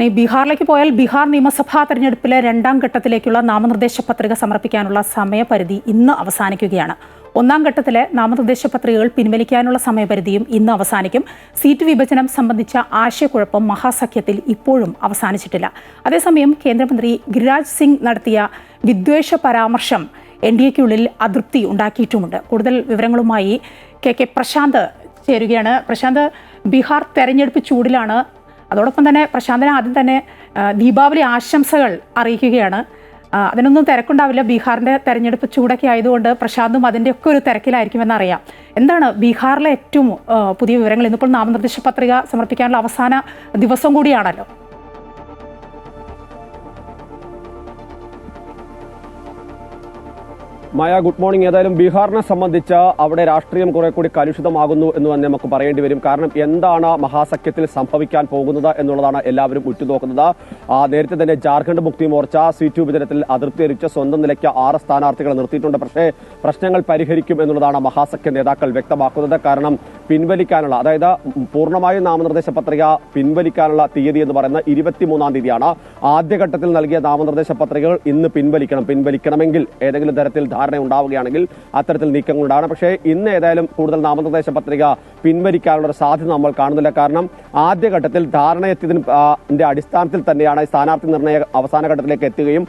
ഇനി ബീഹാറിലേക്ക് പോയാൽ ബീഹാർ നിയമസഭാ തെരഞ്ഞെടുപ്പിലെ രണ്ടാം ഘട്ടത്തിലേക്കുള്ള നാമനിർദ്ദേശ പത്രിക സമർപ്പിക്കാനുള്ള സമയപരിധി ഇന്ന് അവസാനിക്കുകയാണ്. ഒന്നാം ഘട്ടത്തിലെ നാമനിർദ്ദേശ പത്രികകൾ പിൻവലിക്കാനുള്ള സമയപരിധിയും ഇന്ന് അവസാനിക്കും. സീറ്റ് വിഭജനം സംബന്ധിച്ച ആശയക്കുഴപ്പം മഹാസഖ്യത്തിൽ ഇപ്പോഴും അവസാനിച്ചിട്ടില്ല. അതേസമയം കേന്ദ്രമന്ത്രി ഗിരിരാജ് സിംഗ് നടത്തിയ വിദ്വേഷ പരാമർശം എൻ ഡി എക്കുള്ളിൽ അതൃപ്തി ഉണ്ടാക്കിയിട്ടുമുണ്ട്. കൂടുതൽ വിവരങ്ങളുമായി കെ കെ പ്രശാന്ത് ചേരുകയാണ്. പ്രശാന്ത് ബീഹാർ തെരഞ്ഞെടുപ്പ് ചൂടിലാണ് അതോടൊപ്പം തന്നെ പ്രശാന്തൻ ആദ്യം തന്നെ ദീപാവലി ആശംസകൾ അറിയിക്കുകയാണ്. അതിനൊന്നും തിരക്കുണ്ടാവില്ല. ബീഹാറിന്റെ തെരഞ്ഞെടുപ്പ് ചൂടൊക്കെ ആയതുകൊണ്ട് പ്രശാന്തും അതിന്റെ ഒക്കെ ഒരു തിരക്കിലായിരിക്കുമെന്നറിയാം എന്താണ് ബീഹാറിലെ ഏറ്റവും പുതിയ വിവരങ്ങൾ? ഇന്നിപ്പോൾ നാമനിർദ്ദേശ പത്രിക സമർപ്പിക്കാനുള്ള അവസാന ദിവസം കൂടിയാണല്ലോ. Maya good morning. ഏതായാലും ബീഹാറിനെ സംബന്ധിച്ച് അവിടെ രാഷ്ട്രീയം കുറെ കൂടി കലുഷിതമാകുന്നു എന്ന് തന്നെ നമുക്ക് പറയേണ്ടി വരും. കാരണം എന്താണ് മഹാസഖ്യത്തിൽ സംഭവിക്കാൻ പോകുന്നത് എന്നുള്ളതാണ് എല്ലാവരും ഉറ്റുനോക്കുന്നത്. നേരത്തെ തന്നെ ജാർഖണ്ഡ് മുക്തി മോർച്ച സീറ്റ് വിഭജനത്തിൽ അതിർത്തി അറിയിച്ച് സ്വന്തം നിലയ്ക്ക് ആറ് സ്ഥാനാർത്ഥികളെ നിർത്തിയിട്ടുണ്ട്. പക്ഷേ പ്രശ്നങ്ങൾ പരിഹരിക്കും എന്നുള്ളതാണ് മഹാസഖ്യ നേതാക്കൾ വ്യക്തമാക്കുന്നത്. കാരണം പിൻവലിക്കാനുള്ള അതായത് പൂർണമായും നാമനിർദ്ദേശ പത്രിക പിൻവലിക്കാനുള്ള തീയതി എന്ന് പറയുന്നത് ഇരുപത്തിമൂന്നാം തീയതിയാണ്. ആദ്യഘട്ടത്തിൽ നൽകിയ നാമനിർദ്ദേശ പത്രികകൾ ഇന്ന് പിൻവലിക്കണം. പിൻവലിക്കണമെങ്കിൽ ഏതെങ്കിലും തരത്തിൽ ധാരണ ഉണ്ടാവുകയാണെങ്കിൽ അത്തരത്തിൽ നീക്കങ്ങൾ ഉണ്ടാകണം പക്ഷേ ഇന്ന് ഏതായാലും കൂടുതൽ നാമനിർദ്ദേശ പത്രിക പിൻവലിക്കാനുള്ള ഒരു സാധ്യത നമ്മൾ കാണുന്നില്ല. കാരണം ആദ്യഘട്ടത്തിൽ ധാരണയെത്തിയതിന് ആ, അടിസ്ഥാനത്തിൽ തന്നെയാണ് സ്ഥാനാർത്ഥി നിർണയ അവസാന ഘട്ടത്തിലേക്ക് എത്തുകയും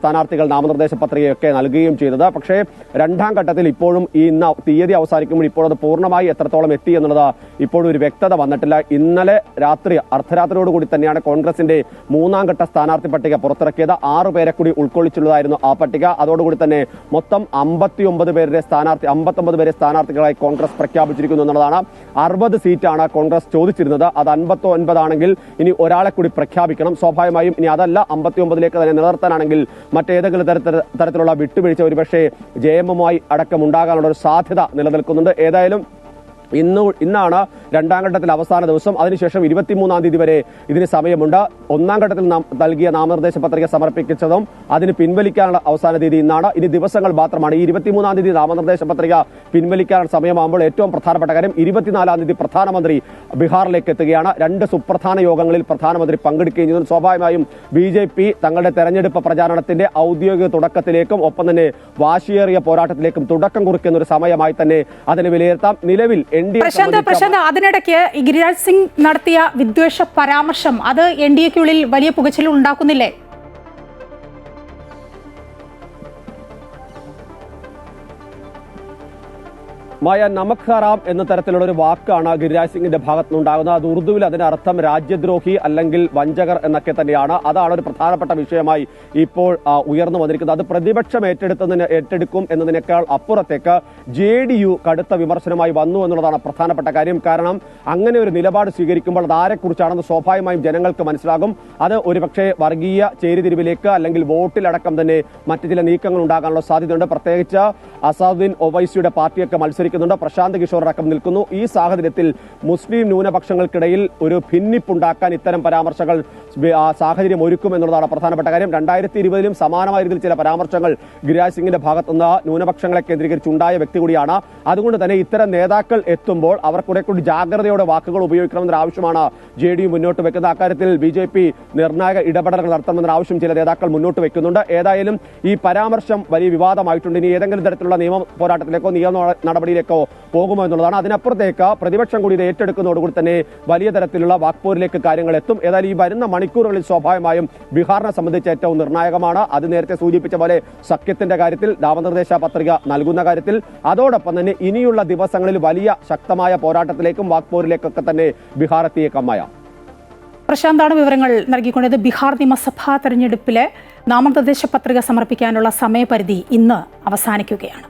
സ്ഥാനാർത്ഥികൾ നാമനിർദ്ദേശ പത്രികയൊക്കെ നൽകുകയും ചെയ്തത്. പക്ഷേ രണ്ടാം ഘട്ടത്തിൽ ഇപ്പോഴും ഈ ഇന്ന് തീയതി അവസാനിക്കുമ്പോൾ ഇപ്പോഴത് പൂർണമായി എത്രത്തോളം എത്തി എന്നുള്ളത് ഇപ്പോഴും ഒരു വ്യക്തത വന്നിട്ടില്ല. ഇന്നലെ രാത്രി അർദ്ധരാത്രിയോട് കൂടി തന്നെയാണ് കോൺഗ്രസിന്റെ മൂന്നാം ഘട്ട സ്ഥാനാർത്ഥി പട്ടിക പുറത്തിറക്കിയത്. ആറ് പേരെ കൂടി ഉൾക്കൊള്ളിച്ചുള്ളതായിരുന്നു ആ പട്ടിക. അതോടുകൂടി തന്നെ മൊത്തം അമ്പത്തി ഒമ്പത് പേരുടെ സ്ഥാനാർത്ഥി അമ്പത്തൊമ്പത് പേരെ സ്ഥാനാർത്ഥികളായി കോൺഗ്രസ് പ്രഖ്യാപിച്ചിരിക്കുന്നു എന്നുള്ളതാണ്. അറുപത് സീറ്റാണ് കോൺഗ്രസ് ചോദിച്ചിരുന്നത്. അത് അൻപത്തി ഒൻപതാണെങ്കിൽ ഇനി ഒരാളെ കൂടി പ്രഖ്യാപിക്കണം. സ്വാഭാവികമായും ഇനി അതല്ല അമ്പത്തി ഒമ്പതിലേക്ക് തന്നെ നിലനിർത്താനാണെങ്കിൽ മറ്റേതെങ്കിലും തരത്തിൽ തരത്തിലുള്ള വിട്ടുവീഴ്ച ഒരുപക്ഷെ ജെ എമ്മുമായി അടക്കം ഉണ്ടാകാനുള്ള ഒരു സാധ്യത നിലനിൽക്കുന്നുണ്ട്. ഏതായാലും ഇന്ന് ഇന്നാണ് രണ്ടാം ഘട്ടത്തിൽ അവസാന ദിവസം. അതിനുശേഷം ഇരുപത്തിമൂന്നാം തീയതി വരെ ഇതിന് സമയമുണ്ട്. ഒന്നാം ഘട്ടത്തിൽ നൽകിയ നാമനിർദ്ദേശ പത്രിക സമർപ്പിച്ചതും അതിന് പിൻവലിക്കാനുള്ള അവസാന തീയതി ഇന്നാണ്. ഇനി ദിവസങ്ങൾ മാത്രമാണ്. ഈ ഇരുപത്തിമൂന്നാം തീയതി നാമനിർദ്ദേശ പത്രിക പിൻവലിക്കാനുള്ള സമയമാകുമ്പോൾ ഏറ്റവും പ്രധാനപ്പെട്ട കാര്യം ഇരുപത്തിനാലാം തീയതി പ്രധാനമന്ത്രി ബീഹാറിലേക്ക് എത്തുകയാണ്. രണ്ട് സുപ്രധാന യോഗങ്ങളിൽ പ്രധാനമന്ത്രി പങ്കെടുക്കുകയും ചെയ്തു. സ്വാഭാവികമായും ബി ജെ പി തങ്ങളുടെ തെരഞ്ഞെടുപ്പ് പ്രചാരണത്തിന്റെ ഔദ്യോഗിക തുടക്കത്തിലേക്കും ഒപ്പം തന്നെ വാശിയേറിയ പോരാട്ടത്തിലേക്കും തുടക്കം കുറിക്കുന്ന ഒരു സമയമായി തന്നെ അതിനെ വിലയിരുത്താം. നിലവിൽ പ്രശാന്ത് പ്രശാന്ത് അതിനിടയ്ക്ക് ഗിരിരാജ് സിംഗ് നടത്തിയ വിദ്വേഷ പരാമർശം അത് എൻ ഡി എക്കുള്ളിൽ വലിയ പുകച്ചിൽ ഉണ്ടാക്കുന്നില്ലേ? മായ നമക് ഹറാം എന്ന തരത്തിലുള്ള ഒരു വാക്കാണ് ഗിരിരാജ് സിംഗിന്റെ ഭാഗത്തുനിന്നുണ്ടാകുന്നത്. അത് ഉറുദുവിൽ അതിനർത്ഥം രാജ്യദ്രോഹി അല്ലെങ്കിൽ വഞ്ചകർ എന്നൊക്കെ തന്നെയാണ്. അതാണ് ഒരു പ്രധാനപ്പെട്ട വിഷയമായി ഇപ്പോൾ ഉയർന്നു വന്നിരിക്കുന്നത്. അത് പ്രതിപക്ഷം ഏറ്റെടുത്തതിന് ഏറ്റെടുക്കും എന്നതിനേക്കാൾ അപ്പുറത്തേക്ക് ജെ ഡി യു കടുത്ത വിമർശനമായി വന്നു എന്നുള്ളതാണ് പ്രധാനപ്പെട്ട കാര്യം. കാരണം അങ്ങനെ ഒരു നിലപാട് സ്വീകരിക്കുമ്പോൾ അത് ആരെക്കുറിച്ചാണെന്ന് സ്വാഭാവികമായും ജനങ്ങൾക്ക് മനസ്സിലാകും. അത് ഒരുപക്ഷെ വർഗീയ ചേരിതിരിവിലേക്ക് അല്ലെങ്കിൽ വോട്ടിലടക്കം തന്നെ മറ്റു ചില നീക്കങ്ങൾ ഉണ്ടാകാനുള്ള സാധ്യതയുണ്ട്. പ്രത്യേകിച്ച് അസാദുദ്ദീൻ ഒവൈസിയുടെ പാർട്ടിയൊക്കെ മത്സരിക്കുന്നുണ്ട് പ്രശാന്ത് കിഷോർ അടക്കം നിൽക്കുന്നു. ഈ സാഹചര്യത്തിൽ മുസ്ലിം ന്യൂനപക്ഷങ്ങൾക്കിടയിൽ ഒരു ഭിന്നിപ്പുണ്ടാക്കാൻ ഇത്തരം പരാമർശങ്ങൾ സാഹചര്യം ഒരുക്കും എന്നുള്ളതാണ് പ്രധാനപ്പെട്ട കാര്യം. രണ്ടായിരത്തി ഇരുപതിലും സമാനമായ രീതിയിൽ ചില പരാമർശങ്ങൾ ഗിരിരാജ് സിംഗിന്റെ ഭാഗത്തുനിന്ന് ന്യൂനപക്ഷങ്ങളെ കേന്ദ്രീകരിച്ചുണ്ടായ വ്യക്തി കൂടിയാണ് അതുകൊണ്ട് തന്നെ ഇത്തരം നേതാക്കൾ എത്തുമ്പോൾ അവർ കുറെ കൂടി ജാഗ്രതയോടെ വാക്കുകൾ ഉപയോഗിക്കണമെന്നൊരു ആവശ്യമാണ് ജെ ഡി യു മുന്നോട്ട് വെക്കുന്നത് അക്കാര്യത്തിൽ ബി ജെ പി നിർണായക ഇടപെടലുകൾ നടത്തണമെന്ന ആവശ്യം ചില നേതാക്കൾ മുന്നോട്ട് വെക്കുന്നുണ്ട്. ഏതായാലും ഈ പരാമർശം വലിയ വിവാദമായിട്ടുണ്ട്. ഇനി ഏതെങ്കിലും തരത്തിലുള്ള നിയമ പോരാട്ടത്തിലേക്കോ നിയമ നടപടിയിലേക്കോ പോകുമോ എന്നുള്ളതാണ്. അതിനപ്പുറത്തേക്ക് പ്രതിപക്ഷം കൂടി ഇത് ഏറ്റെടുക്കുന്നതോടുകൂടി തന്നെ വലിയ തരത്തിലുള്ള വാക്പോരിലേക്ക് കാര്യങ്ങൾ എത്തും. ഏതായാലും ഈ വരുന്ന മണിക്കൂറുകളിൽ സ്വാഭാവികമായും ബീഹാറിനെ സംബന്ധിച്ച് ഏറ്റവും നിർണായകമാണ്. അത് നേരത്തെ സൂചിപ്പിച്ച പോലെ സഖ്യത്തിന്റെ കാര്യത്തിൽ നാമനിർദ്ദേശ പത്രിക നൽകുന്ന കാര്യത്തിൽ. അതോടൊപ്പം തന്നെ ഇനിയുള്ള ദിവസങ്ങളിൽ വലിയ ശക്തമായ പോരാട്ടത്തിലേക്കും വാക്പോരിലേക്കൊക്കെ തന്നെ ബീഹാർ എത്തിയേക്കമ്മായ പ്രശാന്താണ് വിവരങ്ങൾ നൽകിക്കൊണ്ടത്. ബീഹാർ നിയമസഭാ തെരഞ്ഞെടുപ്പിലെ നാമനിർദ്ദേശ പത്രിക സമർപ്പിക്കാനുള്ള സമയപരിധി ഇന്ന് അവസാനിക്കുകയാണ്.